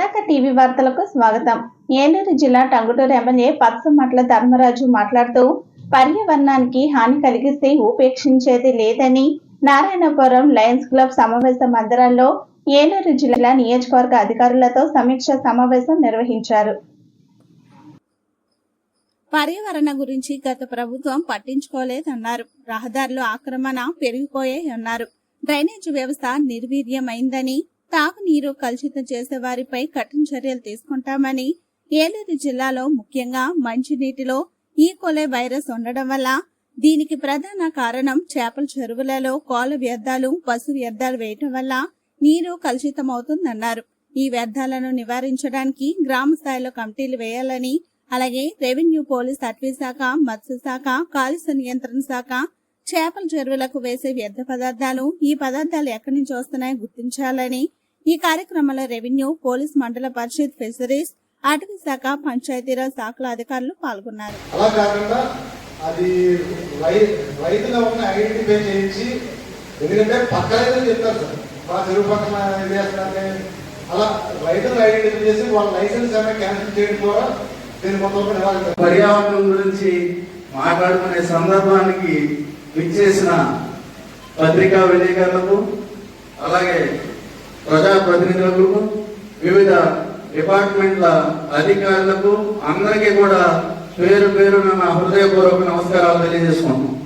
Sudhakar TV వార్తలకు స్వాగతం. ఏలూరు జిల్లా టంగుటూరు ఎమ్మెల్యే పచ్చమట్ల ధర్మరాజు మాట్లాడుతూ పర్యావరణానికి హాని కలిగిస్తే ఉపేక్షించేది లేదని నారాయణపురం లయన్స్ క్లబ్ సమావేశ మందిరంలో ఏలూరు జిల్లా నియోజకవర్గ అధికారులతో సమీక్ష సమావేశం నిర్వహించారు. పర్యావరణ గురించి గత ప్రభుత్వం పట్టించుకోలేదన్నారు. రహదారులు ఆక్రమణ పెరిగిపోయాయన్నారు. డ్రైనేజ్ వ్యవస్థ నిర్వీర్యమైందని తాగునీరు కలుషితం చేసే వారిపై కఠిన చర్యలు తీసుకుంటామని ఏలూరు జిల్లాలో ముఖ్యంగా మంచినీటిలో ఈ కొలే వైరస్ ఉండడం వల్ల దీనికి ప్రధాన కారణం చేపల చెరువులలో కోల వ్యర్థాలు పశు వ్యర్థాలు వేయటం వల్ల నీరు కలుషితమవుతుందన్నారు. ఈ వ్యర్థాలను నివారించడానికి గ్రామ స్థాయిలో కమిటీలు వేయాలని అలాగే రెవెన్యూ పోలీస్ అటవీ శాఖ మత్స్య శాఖ కాలుష్య నియంత్రణ శాఖ చేపల చెరువులకు వేసే వ్యర్థ పదార్థాలు ఈ పదార్థాలు ఎక్కడి నుంచి వస్తున్నాయో గుర్తించాలని ఈ కార్యక్రమంలో రెవెన్యూ పోలీస్ మండల పరిషత్ ఫిషరీస్ అటవీ శాఖ పంచాయతీరాజ్ శాఖల అధికారులు పాల్గొన్నారు. అలా కాకుండా అది రైతుల ఉన్న ఐడెంటిఫై చేయించి ఎందుకంటే పక్క రైతులు చెప్తారు సార్. మా చెరువు పక్కన ఇది అలా రైతులు ఐడెంటిఫై చేసి వాళ్ళ లైసెన్స్ ఏమైనా క్యాన్సిల్ చేయడం ద్వారా దీన్ని మొత్తం. పర్యావరణం గురించి మాట్లాడుకునే సందర్భానికి విచ్చేసిన పత్రికా విలేకరులకు అలాగే ప్రజాప్రతినిధులకు వివిధ డిపార్ట్మెంట్ల అధికారులకు అందరికీ కూడా పేరు పేరున నా హృదయపూర్వక నమస్కారాలు తెలియజేసుకుంటున్నాం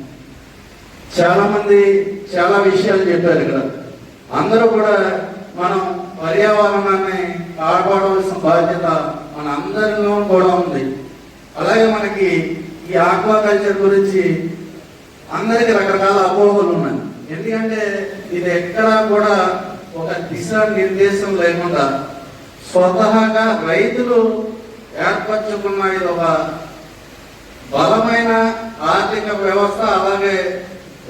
చాలా మంది చాలా విషయాలు చెప్పారు ఇక్కడ. అందరూ కూడా మనం పర్యావరణాన్ని కాపాడవలసిన బాధ్యత మన అందరిలో కూడా ఉంది. అలాగే మనకి ఈ ఆక్వాకల్చర్ గురించి అందరికీ రకరకాల అపోహలు ఉన్నాయి. ఎందుకంటే ఇది ఎక్కడా కూడా ఒక దిశ నిర్దేశం లేకుండా స్వతహాగా రైతులు ఏర్పరచుకున్న ఇది ఒక బలమైన ఆర్థిక వ్యవస్థ అలాగే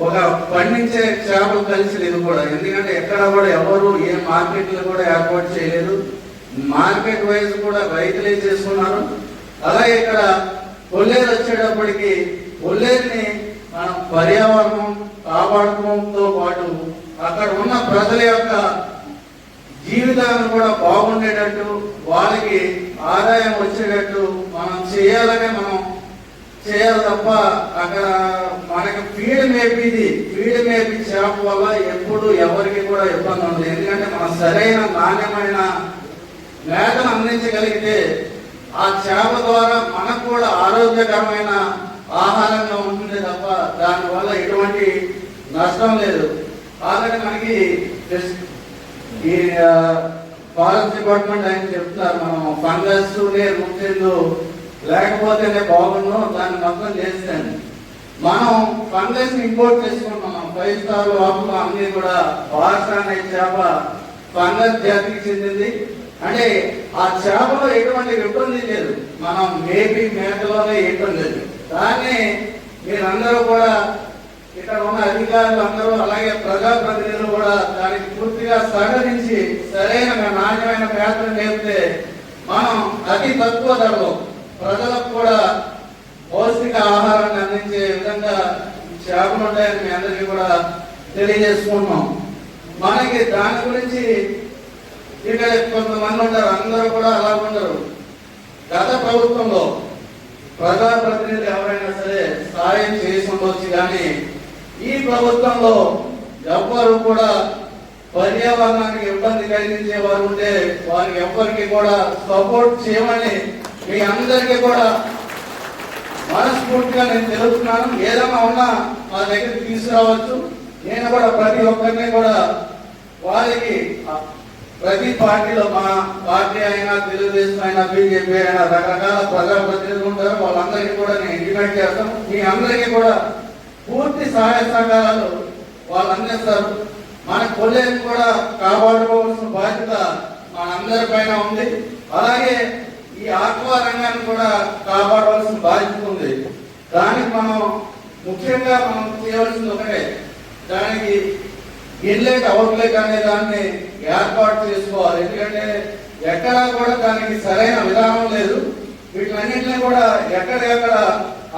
ఒక పండించే చేపలు కలిసి ఇది కూడా. ఎందుకంటే ఎక్కడ కూడా ఎవరు ఏ మార్కెట్లు కూడా ఏర్పాటు చేయలేదు. మార్కెట్ వైజ్ కూడా రైతులే చేస్తున్నారు. అలాగే ఇక్కడ కొల్లేరు వచ్చేటప్పటికి కొల్లేరుని మనం పర్యావరణం కాపాడుకోవడంతో పాటు అక్కడ ఉన్న ప్రజల యొక్క జీవితాలను కూడా బాగుండేటట్టు వాళ్ళకి ఆదాయం వచ్చేటట్టు మనం చేయాలనే మనం చేయాలి తప్ప అక్కడ మనకి ఫీడ్ మేపిది ఫీడ్ మేపి చేప వల్ల ఎప్పుడు ఎవరికి కూడా ఇబ్బంది ఉండదు. ఎందుకంటే మనం సరైన నాణ్యమైన మేతను అందించగలిగితే ఆ చేప ద్వారా మనకు కూడా ఆరోగ్యకరమైన ఆహారంగా ఉంటుంది తప్ప దానివల్ల ఎటువంటి నష్టం లేదు. ఆల్రెడీ మనకి జస్ట్ ఈ ఫారెస్ట్ డిపార్ట్మెంట్ ఆయన చెప్తున్నారు మనం ఫంగస్ ముఖ్యంలో లేకపోతేనే బాగుండు దాన్ని మొత్తం చేస్తాను. మనం ఫంగస్ ఇంపోర్ట్ చేసుకుంటున్నాం. ఫైవ్ స్టార్ లోపల అన్ని కూడా భాష అనే చేప ఫంగస్ జాతికి చెందింది. అంటే ఆ చేపలో ఎటువంటి ఇబ్బంది లేదు. మనం మేబీ మేకలోనే ఇబ్బంది లేదు. దాన్ని మీరందరూ కూడా ఇక్కడ ఉన్న అధికారులు అందరూ అలాగే ప్రజాప్రతినిధులు కూడా దానికి పూర్తిగా సహకరించి సరైన నాణ్యమైన పేదలు నేర్పితే మనం అతి తక్కువ ధరలో ప్రజలకు కూడా పౌష్టిక ఆహారాన్ని అందించే విధంగా చేపలు ఉంటాయని మీ అందరికీ కూడా తెలియజేసుకుంటున్నాం. మనకి దాని గురించి ఇక్కడ కొంతమంది ఉంటారు అందరూ కూడా అలా ఉండరు. గత ప్రభుత్వంలో ప్రజాప్రతినిధులు ఎవరైనా సరే సాయం చేసి కానీ ఈ ప్రభుత్వంలో ఎవ్వరు కూడా పర్యావరణానికి ఇబ్బంది కలిగించే వారు ఉంటే వారికి ఎవ్వరికి కూడా సపోర్ట్ చేయమని మీ అందరికీ కూడా మనస్ఫూర్తిగా నేను తెలుస్తున్నాను ఏదైనా ఉన్నా మా దగ్గరికి తీసుకురావచ్చు. నేను కూడా ప్రతి ఒక్కరిని కూడా వారికి ప్రతి పార్టీలో మా పార్టీ అయినా తెలుగుదేశం అయినా బీజేపీ అయినా రకరకాల ప్రజాప్రతినిధులు ఉంటారు. వాళ్ళందరికీ కూడా నేను ఇంటిమేట్ చేస్తాం మీ అందరికీ కూడా పూర్తి సహాయ సహకారాలు వాళ్ళు అందిస్తారు మన కొల్లేరు కూడా కాపాడుకోవాల్సిన బాధ్యత మనందరి పైన ఉంది. అలాగే ఈ ఆక్వా రంగాన్ని కూడా కాపాడవలసిన బాధ్యత ఉంది. దానికి మనం ముఖ్యంగా మనం చేయవలసింది ఒకటే. దానికి ఇన్లెట్ అవుట్లెట్ అనే దాన్ని ఏర్పాటు చేసుకోవాలి. ఎందుకంటే ఎక్కడా కూడా దానికి సరైన విధానం లేదు. వీటిలన్నింటినీ కూడా ఎక్కడెక్కడ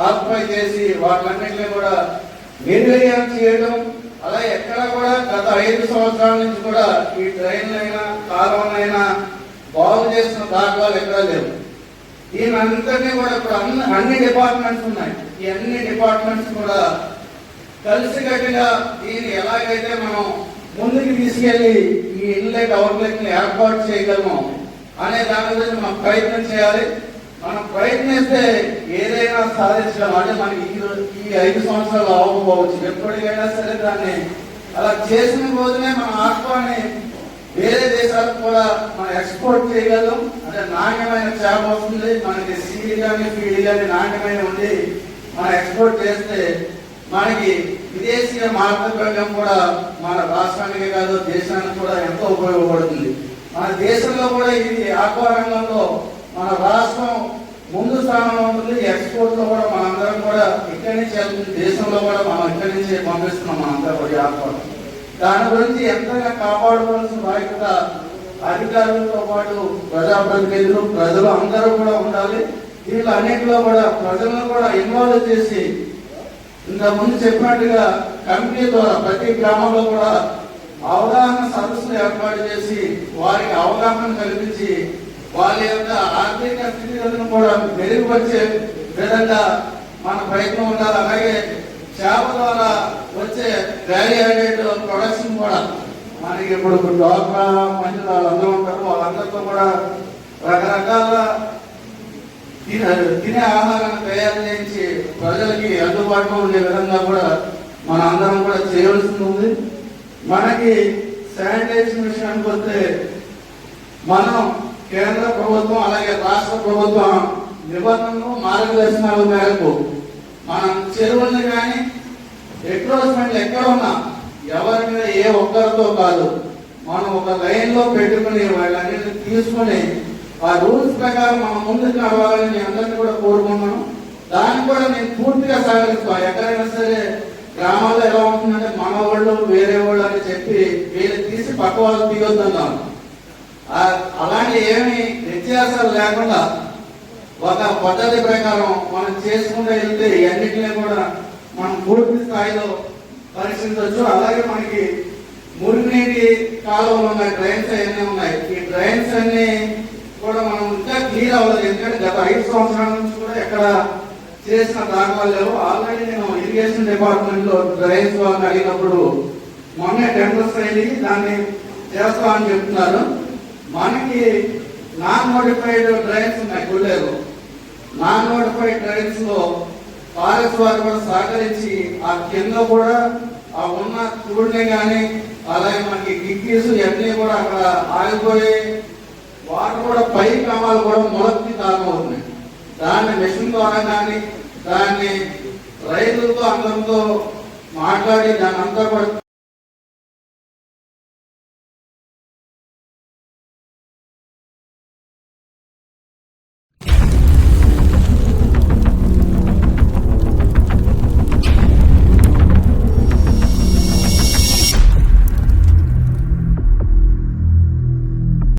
ఆత్మహత్య చేసి వాటిలన్నింటినీ కూడా నిర్వీర్యం చేయడం అలా ఎక్కడ కూడా గత ఐదు సంవత్సరాల నుంచి కూడా ఈ ట్రైన్లైనా కాలువలైనా బాగు చేసిన దాఖలాలు ఎక్కడా లేవు. ఈయన కూడా ఇప్పుడు అన్ని అన్ని డిపార్ట్మెంట్స్ ఉన్నాయి. ఈ అన్ని డిపార్ట్మెంట్స్ కూడా కలిసికట్టుగా దీన్ని ఎలాగైతే మనం ముందుకు తీసుకెళ్ళి ఈ ఇన్లెట్ అవుట్లెట్ని ఏర్పాటు చేయగలము అనే దాని గురించి మనం ప్రయత్నం చేయాలి. మనం ప్రయత్నిస్తే ఏదైనా సాధించడం అంటే మనకి ఈ ఈ ఐదు సంవత్సరాలు అవ్వకపోవచ్చు. ఎప్పటికైనా సరే దాన్ని అలా చేసిన రోజునే మన ఆత్మాన్ని వేరే దేశాలకు కూడా మనం ఎక్స్పోర్ట్ చేయగలం. అంటే నాణ్యమైన చేప వస్తుంది. మనకి సీడ్ కానీ ఫీడ్ కానీ నాణ్యమైన ఉండి మనం ఎక్స్పోర్ట్ చేస్తే మనకి విదేశీయ మార్కెట్ కూడా మన రాష్ట్రానికి కాదు దేశానికి కూడా ఎంతో ఉపయోగపడుతుంది. మన దేశంలో కూడా ఇది ఆక్వా ముందు ఉంటుంది. ఎక్స్పోర్ట్లో కూడా మనందరం కూడా ఇక్కడి నుంచి వెళ్తుంది. దేశంలో కూడా మనం ఇక్కడి నుంచి పంపిస్తున్నాం మనందరం కూడా ఈ దాని గురించి ఎంతగా కాపాడుకోవాల్సిన బాధ్యత అధికారులతో పాటు ప్రజాప్రతినిధులు ప్రజలు అందరూ కూడా ఉండాలి. దీంట్లో అన్నింటిలో కూడా ప్రజలను కూడా ఇన్వాల్వ్ చేసి ఇంతకు ముందు చెప్పినట్టుగా కమిటీ ద్వారా ప్రతి గ్రామంలో కూడా అవగాహన సదస్సులు ఏర్పాటు చేసి వారికి అవగాహన కల్పించి వాళ్ళ యొక్క ఆర్థిక స్థితిగతులను కూడా మెరుగుపరిచే విధంగా మన ప్రయత్నం ఉండాలి. అలాగే చేప ద్వారా వచ్చే వాల్యూ యాడెడ్ ప్రొడక్షన్ కూడా మనకి ఇప్పుడు డ్వాక్రా మహిళలు వాళ్ళందరూ ఉంటారు. వాళ్ళందరితో కూడా రకరకాల తినే తినే ఆహారాన్ని తయారు చేయించి ప్రజలకి అందుబాటులో ఉండే విధంగా కూడా మన అందరం కూడా చేయవలసి ఉంది. మనకి శానిటైజేషన్ విషయానికి వస్తే మనం కేంద్ర ప్రభుత్వం అలాగే రాష్ట్ర ప్రభుత్వం నిబంధనలు మార్గదర్శనాల మేరకు మనం చెరువులను కానీ ఎక్రోచ్మెంట్ ఎక్కడ ఉన్నా ఎవరి మీద ఏ ఒక్కరితో కాదు మనం ఒక లైన్లో పెట్టుకుని వాళ్ళన్నిటిని తీసుకుని ఆ రూల్స్ ప్రకారం మనం ముందుకు నడవాలని నేను అందరినీ కూడా కోరుకున్నాను దాన్ని కూడా నేను పూర్తిగా సహకరిస్తాను ఎక్కడైనా సరే గ్రామాల్లో ఎలా ఉంటుందంటే మన వాళ్ళు వేరే వాళ్ళు అని చెప్పి వీళ్ళు తీసి పక్క వాళ్ళు తీయొద్దన్నాను అలాంటి ఏమి వ్యత్యాసాలు లేకుండా ఒక పద్ధతి ప్రకారం మనం చేసుకుంటూ వెళ్తే అన్నింటినీ కూడా మనం పూర్తి స్థాయిలో పరిశీలించవచ్చు. అలాగే మనకి మురుగునీటి కాలువలు ఉన్నాయి డ్రైన్స్ అవన్నీ ఉన్నాయి. ఈ డ్రైన్స్ అన్ని కూడా మనం ఇంకా క్లియర్ అవ్వలేదు. ఎందుకంటే గత ఐదు సంవత్సరాల నుంచి కూడా ఎక్కడ చేసిన దాఖలాలు లేవు. ఆల్రెడీ నేను ఇరిగేషన్ డిపార్ట్మెంట్లో డ్రైన్స్ వాళ్ళని అడిగినప్పుడు మొన్నే టెండర్స్ అయ్యి దాన్ని చేస్తామని చెప్తున్నారు. మనకి నాన్ మోడిఫైడ్ డ్రైన్స్ ఉన్నాయి గుళ్ళేరు నాన్ మోడిఫైడ్ డ్రైన్స్లో ఫారెస్ట్ వారు కూడా సహకరించి ఆ కింద కూడా ఆ ఉన్న చూడని కానీ అలాగే మనకి గిక్కీస్ ఇవన్నీ కూడా అక్కడ ఆగిపోయి వాటర్ కూడా పై క్రమాలు కూడా మొలక్కి కారణమవుతున్నాయి. దాన్ని మిషన్ ద్వారా కానీ దాన్ని రైతులతో అందరితో మాట్లాడి దాన్ని అంతా కూడా